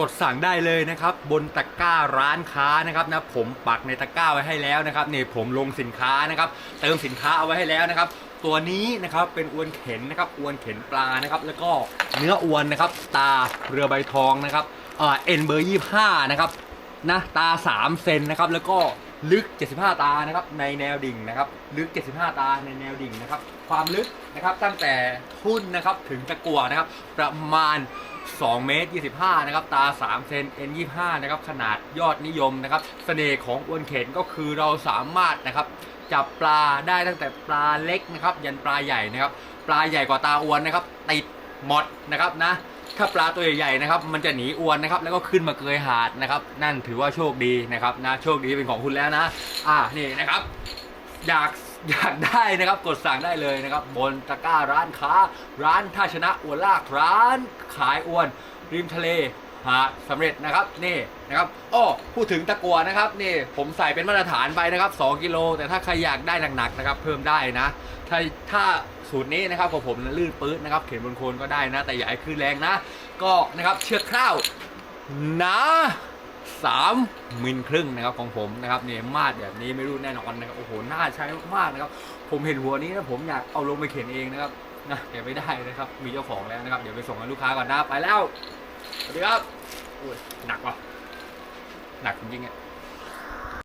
กดสั่งได้เลยนะครับบนตะกร้าร้านค้านะครับนะผมปักในตะกร้าไว้ให้แล้วนะครับนี่ผมลงสินค้านะครับเติมสินค้าเอาไว้ให้แล้วนะครับตัวนี้นะครับเป็นอวนเข็นนะครับอวนเข็นปลานะครับแล้วก็เนื้ออวนนะครับตาเรือใบทองนะครับเอ่อเอ็นเบอร์ยี่ห้านะครับนะตา 3 เซนนะครับแล้วก็ ลึก 75 ตานะครับในแนวดิ่งนะครับลึก 75 ตาในแนวดิ่งนะครับความลึกนะครับตั้งแต่ทุ่นนะครับถึงตะกั่วนะครับประมาณ2เมตร25นะครับตา 3 เซน N 25 นะครับขนาดยอดนิยมนะครับเสน่ห์ของอวนเข็นก็คือเราสามารถนะครับจับปลาได้ตั้งแต่ปลาเล็กนะครับยันปลาใหญ่นะครับปลาใหญ่กว่าตาอวนนะครับติดหมดนะครับนะ ถ้าปลาตัวใหญ่ๆนะครับ มันจะหนีอวนนะครับ แล้วก็ขึ้นมาเกยหาดนะครับ นั่นถือว่าโชคดีนะครับนะโชคดีเป็นของคุณแล้วนะ อ่านี่นะครับ อยากอยากได้นะครับกดสั่งได้เลยนะครับ บนตะกร้าร้านค้า ร้านท่าชนะอวนลากร้านขายอวนริมทะเล หาสำเร็จนะครับนี่นะครับอ้อพูดถึงตะกัวนะครับนี่ผมใส่เป็นมาตรฐานไปนะครับ 2 กิโล แต่ถ้าใครอยากได้หนักๆนะครับ เพิ่มได้นะ ถ้าถ้าสูตรนี้นะครับของผมลื่นปื๊ดนะครับ เข็นบนโคนก็ได้นะ แต่อย่าให้คลื่นแรงนะ ก็นะครับเชือกคร่าวหนาสามมิลครึ่งนะครับของผมนะครับเนี่ยมาดแบบนี้ไม่รู้แน่นอนนะครับโอ้โหน่าใช้มากๆนะครับ ผมเห็นหัวนี้นะผมอยากเอาลงไปเข็นเองนะครับนะแต่ไม่ได้นะครับ มีเจ้าของแล้วนะครับ เดี๋ยวไปส่งให้ลูกค้าก่อนนะไปแล้ว สวัสดีครับอุ้ยหนักว่ะหนักจริงๆอะ